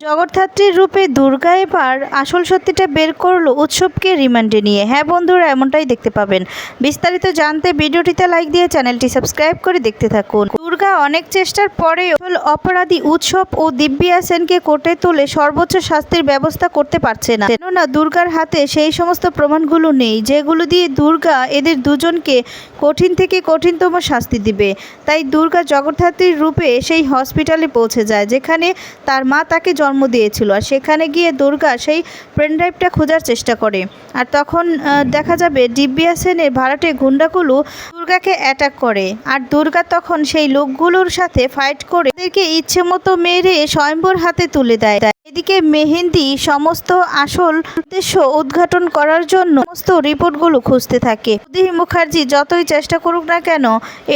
জগদ্ধাত্রীর রূপে দুর্গা এবার আসল সত্যিটা বের করল উৎসবকে রিমান্ডে নিয়ে। হ্যাঁ বন্ধুরা, এমনটাই দেখতে পাবেন। বিস্তারিত জানতে ভিডিওটিতে লাইক দিয়ে চ্যানেলটি সাবস্ক্রাইব করে দেখতে থাকুন। দুর্গা অনেক চেষ্টার পরেও অপরাধী উৎসব ও দিব্যা সেনকে কোর্টে তুলে সর্বোচ্চ শাস্তির ব্যবস্থা করতে পারছে না। কেননা দুর্গার হাতে সেই সমস্ত প্রমাণগুলো নেই, যেগুলো দিয়ে দুর্গা এদের দুজনকে কঠিন থেকে কঠিনতম শাস্তি দিবে। তাই দুর্গা জগদ্ধাত্রীর রূপে সেই হসপিটালে পৌঁছে যায়, যেখানে তার মা তাকে জন্ম দিয়েছিল। আর সেখানে গিয়ে দুর্গা সেই পেনড্রাইভটা খোঁজার চেষ্টা করে। আর তখন দেখা যাবে দিব্যা সেনের ভাড়াটে গুন্ডাগুলো দুর্গাকে অ্যাটাক করে। আর দুর্গা তখন সেই লোকগুলোর সাথে ফাইট করে তাদেরকে ইচ্ছে মতো মেরে স্বয়ম্বর হাতে তুলে দেয়। এদিকে মেহেন্দি সমস্ত আসল উদ্দেশ্য উদ্ঘাটন করার জন্য সমস্ত রিপোর্টগুলো খুঁজতে থাকে। উদয় মুখার্জি যতই চেষ্টা করুক না কেন,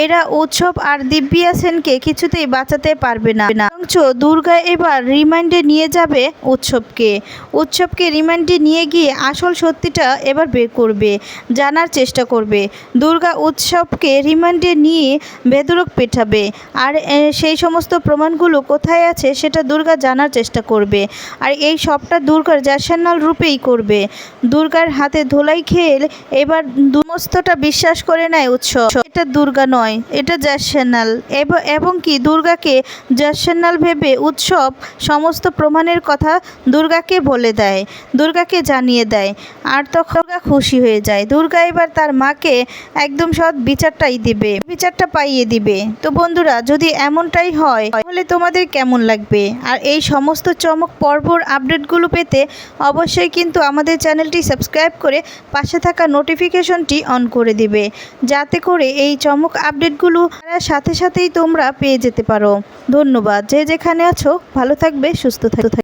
এরা উৎসব আর দিব্যা সেনকে কিছুতেই বাঁচাতে পারবে না। বরঞ্চ দুর্গা এবার রিমান্ডে নিয়ে যাবে উৎসবকে। উৎসবকে রিমান্ডে নিয়ে গিয়ে আসল সত্যিটা এবার বের করবে, জানার চেষ্টা করবে। দুর্গা উৎসবকে রিমান্ডে নিয়ে বেদরক পেটাবে। আর সেই সমস্ত প্রমাণগুলো কোথায় আছে সেটা দুর্গা জানার চেষ্টা করবে। আর এই সবটা দুর্গার জ্যাসান্নাল রূপেই করবে। দুর্গার হাতে ধোলাই খেয়ে এবার দুমস্তটা বিশ্বাস করে নেয় উৎসব। এটা দুর্গা নয়, এটা জ্যাসান্নাল। এবং কি দুর্গাকে জ্যাসান্নাল ভেবে উৎসব সমস্ত প্রমাণের কথা দুর্গাকে বলে দেয়, দুর্গাকে জানিয়ে দেয়। আর তখন দুর্গা খুশি হয়ে যায়। দুর্গা এবার তার মাকে একদম সৎ বিচারটাই দিবে, বিচারটা পাইয়ে দিবে। তো বন্ধুরা, যদি এমনটাই হয়, তাহলে তোমাদের কেমন লাগবে? আর এই সমস্ত চমক পর্বর আপডেটগুলো পেতে অবশ্যই কিন্তু আমাদের চ্যানেলটি সাবস্ক্রাইব করে পাশে থাকা নোটিফিকেশনটি অন করে দিবে, যাতে করে এই চমক আপডেটগুলো সাথে সাথেই তোমরা পেয়ে যেতে পারো। ধন্যবাদ, যে যেখানে আছো, ভালো থাকবে, সুস্থ থাকবে।